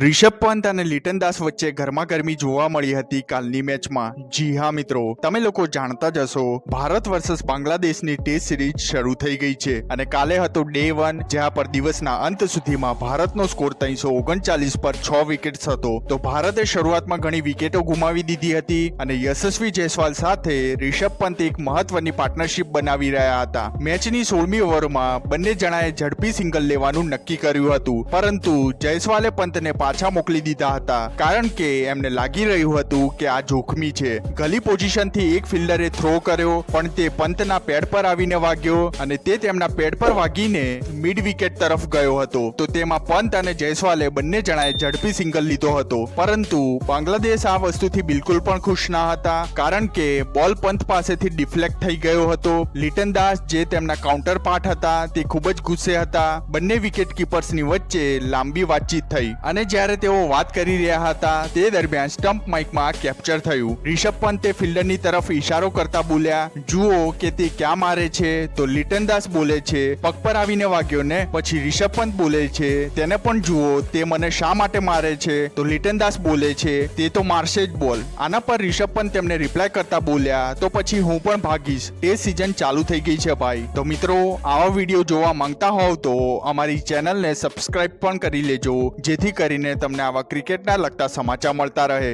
રિષભ પંત અને લિટન દાસ વચ્ચે ગરમાગરમી જોવા મળી હતી કાલની મેચમાં. જી હા, મિત્રો. તમે લોકો જાણતા જ હશો, ભારત વર્સસ બાંગ્લાદેશની ટેસ્ટ સિરીઝ શરૂ થઈ ગઈ છે અને કાલે હતો ડે વન જ્યાં પર દિવસના અંત સુધીમાં ભારતનો સ્કોર ત્રણસો ઓગણચાલીસ પર છ વિકેટ્સ હતો. તો ભારતે શરૂઆતમાં ઘણી વિકેટો ગુમાવી દીધી હતી અને યશસ્વી જયસ્વાલ સાથે રિષભ પંત એક મહત્વની પાર્ટનરશિપ બનાવી રહ્યા હતા. મેચની સોળમી ઓવરમાં બંને જણાએ ઝડપી સિંગલ લેવાનું નક્કી કર્યું હતું. પરંતુ જયસ્વાલે પંતને પાછા મોકલી દીધા હતા. કારણ કે એમને લાગી રહ્યું હતું કે આ જોખમી છે. ગલી પોઝિશનથી એક ફિલ્ડરે થ્રો કર્યો, પણ તે પંતના પેડ પર આવીને વાગ્યો અને તે તેમના પેડ પર વાગીને મિડ વિકેટ તરફ ગયો હતો. તો તેમાં પંત અને જયસ્વાલે બંને જણાએ ઝડપી સિંગલ લીધો હતો. પરંતુ બાંગ્લાદેશ આ વસ્તુથી બિલકુલ પણ ખુશ ના હતા, કારણ કે બોલ પંત પાસેથી ડિફ્લેક્ટ થઈ ગયો હતો. લિટન દાસ જે તેમના કાઉન્ટર પાર્ટ હતા, તે ખૂબ જ ગુસ્સે હતા. બંને વિકેટ કીપર્સની વચ્ચે લાંબી વાતચીત થઈ અને જ્યારે તેઓ વાત કરી રહ્યા હતા, તે દરમિયાન સ્ટમ્પ માઇકમાં કેપ્ચર થયું. રિષભ પંતે ફિલ્ડરની તરફ ઈશારો કરતા બોલ્યા, જુઓ કે તે ક્યાં મારે છે. તો લિટન દાસ બોલે છે, પગ પર આવીને વાગ્યો ને? પછી રિષભ પંત બોલે છે, તેને પણ જુઓ, તે મને શા માટે મારે છે? તો લિટન દાસ બોલે છે, તે તો મારશે જ બોલ. આના પર રિષભ પંત તેમને રિપ્લાય કરતા બોલ્યા, તો પછી હું પણ ભાગીશ. એ સિઝન ચાલુ થઈ ગઈ છે ભાઈ. તો મિત્રો, આવા વીડિયો જોવા માંગતા હોવ તો અમારી ચેનલને સબસ્ક્રાઇબ પણ કરી લેજો, જેથી કરીને તમને આવા ક્રિકેટના લગતા સમાચાર મળતા રહે.